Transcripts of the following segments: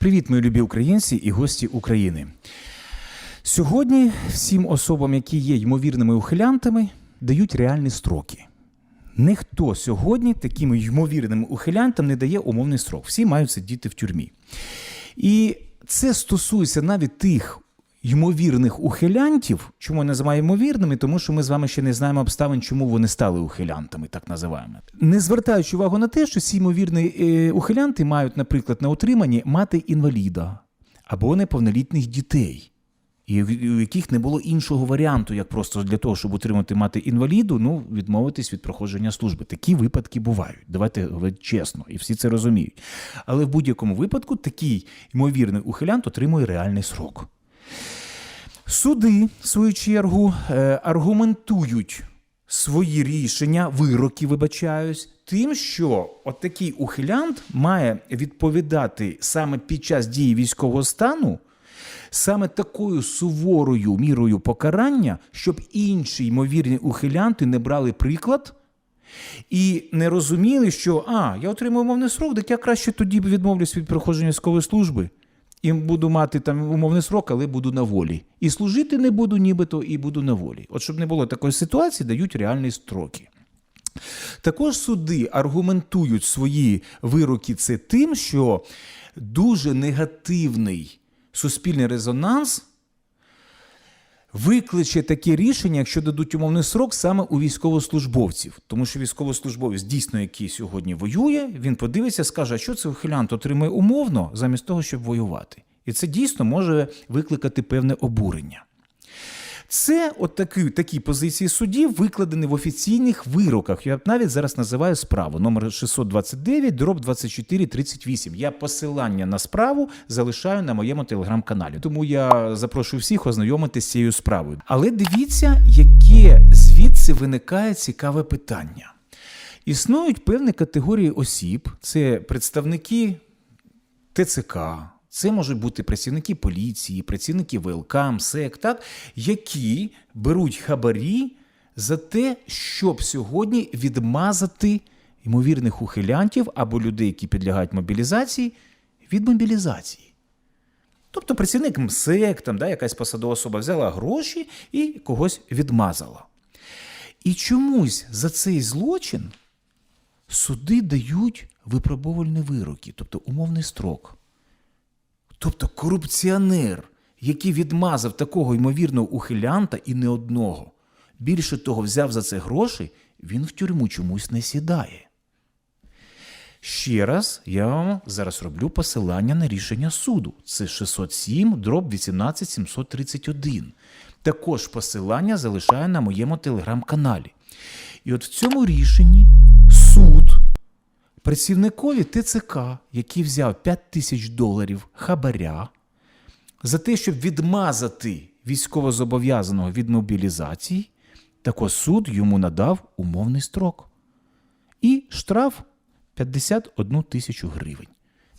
Привіт, мої любі українці і гості України. Сьогодні всім особам, які є ймовірними ухилянтами, дають реальні строки. Ніхто сьогодні таким ймовірним ухилянтам не дає умовний строк. Всі мають сидіти в тюрмі. І це стосується навіть тих ймовірних ухилянтів. Чому я називаю ймовірними? Тому що ми з вами ще не знаємо обставин, чому вони стали ухилянтами, так називаємо. Не звертаючи увагу на те, що ці ймовірні е, ухилянти мають, наприклад, на утриманні мати інваліда або неповнолітніх дітей. І у яких не було іншого варіанту, як просто для того, щоб утримати мати інваліду, ну відмовитись від проходження служби. Такі випадки бувають. Давайте говорити чесно, і всі це розуміють. Але в будь-якому випадку такий ймовірний ухилянт отримує реальний срок. Суди, в свою чергу, е, аргументують свої рішення, вироки, вибачаюсь, тим, що такий ухилянт має відповідати саме під час дії військового стану саме такою суворою мірою покарання, щоб інші ймовірні ухилянти не брали приклад і не розуміли, що а, я отримую умовний срок, так я краще тоді відмовлюсь від проходження військової служби. І буду мати там умовний срок, але буду на волі. І служити не буду, нібито, і буду на волі. От щоб не було такої ситуації, дають реальні строки. Також суди аргументують свої вироки це тим, що дуже негативний суспільний резонанс викличе таке рішення, якщо дадуть умовний срок саме у військовослужбовців. Тому що військовослужбовець дійсно, який сьогодні воює, він подивиться, скаже, а що це ухилянт отримує умовно замість того, щоб воювати. І це дійсно може викликати певне обурення. Це от такі, такі позиції судів викладені в офіційних вироках. Я навіть зараз називаю справу номер 629, дроб 2438. Я посилання на справу залишаю на моєму телеграм-каналі. Тому я запрошую всіх ознайомитися з цією справою. Але дивіться, яке звідси виникає цікаве питання. Існують певні категорії осіб, це представники ТЦК, це можуть бути працівники поліції, працівники ВЛК, МСЕК, так, які беруть хабарі за те, щоб сьогодні відмазати ймовірних ухилянтів або людей, які підлягають мобілізації, від мобілізації. Тобто працівник МСЕК, там, да, якась посадова особа взяла гроші і когось відмазала. І чомусь за цей злочин суди дають випробовувальні вироки, тобто умовний строк. Тобто корупціонер, який відмазав такого ймовірного ухилянта і не одного. Більше того, взяв за це гроші, він в тюрму чомусь не сідає. Ще раз я вам зараз роблю посилання на рішення суду. Це 607 дроб 18731. Також посилання залишаю на моєму телеграм-каналі. І от в цьому рішенні працівникові ТЦК, який взяв 5 тисяч доларів хабаря за те, щоб відмазати військовозобов'язаного від мобілізації, також суд йому надав умовний строк. І штраф 51 тисячу гривень.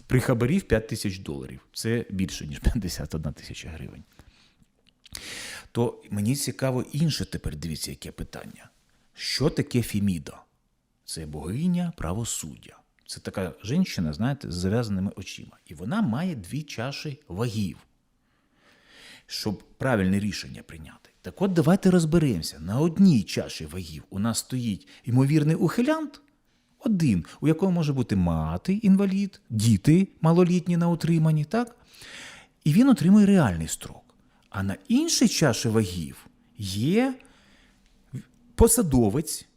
При хабарі в 5 тисяч доларів. Це більше, ніж 51 тисяча гривень. То мені цікаво інше тепер дивіться, яке питання. Що таке Феміда? Це богиня правосуддя. Це така жінка, знаєте, з зав'язаними очима. І вона має дві чаші вагів, щоб правильне рішення прийняти. Так от давайте розберемося. На одній чаші вагів у нас стоїть ймовірний ухилянт, один, у якого може бути мати інвалід, діти малолітні на утриманні, так? І він отримує реальний строк. А на іншій чаші вагів є посадовець,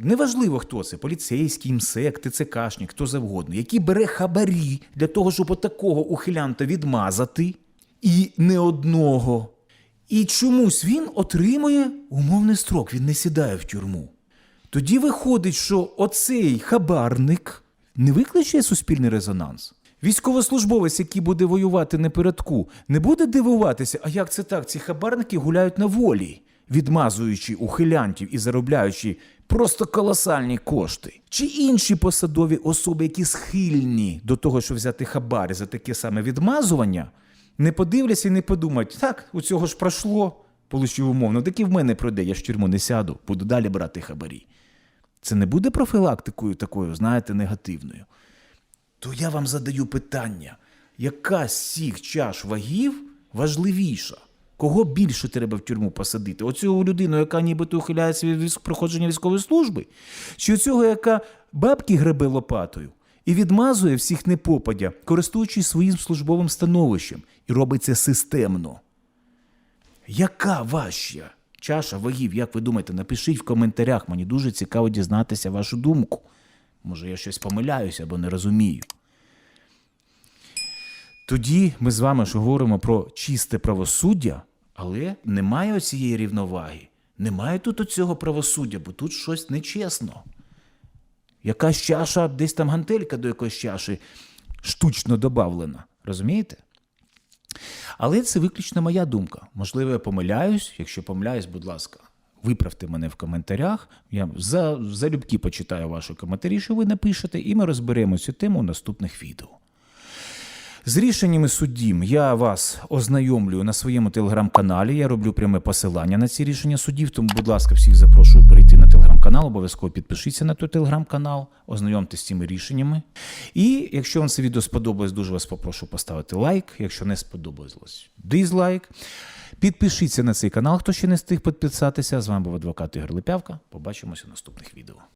Неважливо, хто це, поліцейський, МСЕК, ТЦКшник, хто завгодно, який бере хабарі для того, щоб отакого ухилянта відмазати, і не одного. І чомусь він отримує умовний строк, він не сідає в тюрму. Тоді виходить, що оцей хабарник не викличе суспільний резонанс. Військовослужбовець, який буде воювати напередку, не буде дивуватися, а як це так? Ці хабарники гуляють на волі, відмазуючи ухилянтів і заробляючи просто колосальні кошти. Чи інші посадові особи, які схильні до того, щоб взяти хабар за таке саме відмазування, не подивляться і не подумають, так, у цього ж пройшло, получив умовно, так і в мене пройде, я ж в тюрму не сяду, буду далі брати хабарі. Це не буде профілактикою такою, знаєте, негативною. То я вам задаю питання: яка з цих чаш вагів важливіша? Кого більше треба в тюрму посадити? Оцю людину, яка нібито ухиляється від проходження військової служби? Чи оцього, яка бабки гребе лопатою і відмазує всіх непопадя, користуючись своїм службовим становищем, і робить це системно? Яка важча чаша вагів, як ви думаєте, напишіть в коментарях. Мені дуже цікаво дізнатися вашу думку. Може, я щось помиляюся або не розумію. Тоді ми з вами ж говоримо про чисте правосуддя, але немає оцієї рівноваги. Немає тут оцього правосуддя, бо тут щось нечесно. Якась чаша, десь там гантелька до якоїсь чаші штучно добавлена. Розумієте? Але це виключно моя думка. Можливо, я помиляюсь. Якщо помиляюсь, будь ласка, виправте мене в коментарях. Я за, залюбки почитаю ваші коментарі, що ви напишете, і ми розберемо цю тему у наступних відео. З рішеннями суддів я вас ознайомлюю на своєму телеграм-каналі. Я роблю пряме посилання на ці рішення суддів. Тому, будь ласка, всіх запрошую перейти на телеграм-канал. Обов'язково підпишіться на той телеграм-канал, ознайомтесь з цими рішеннями. І якщо вам це відео сподобалось, дуже вас попрошу поставити лайк. Якщо не сподобалось, дизлайк. Підпишіться на цей канал, хто ще не встиг підписатися. З вами був адвокат Ігор Липявка. Побачимося в наступних відео.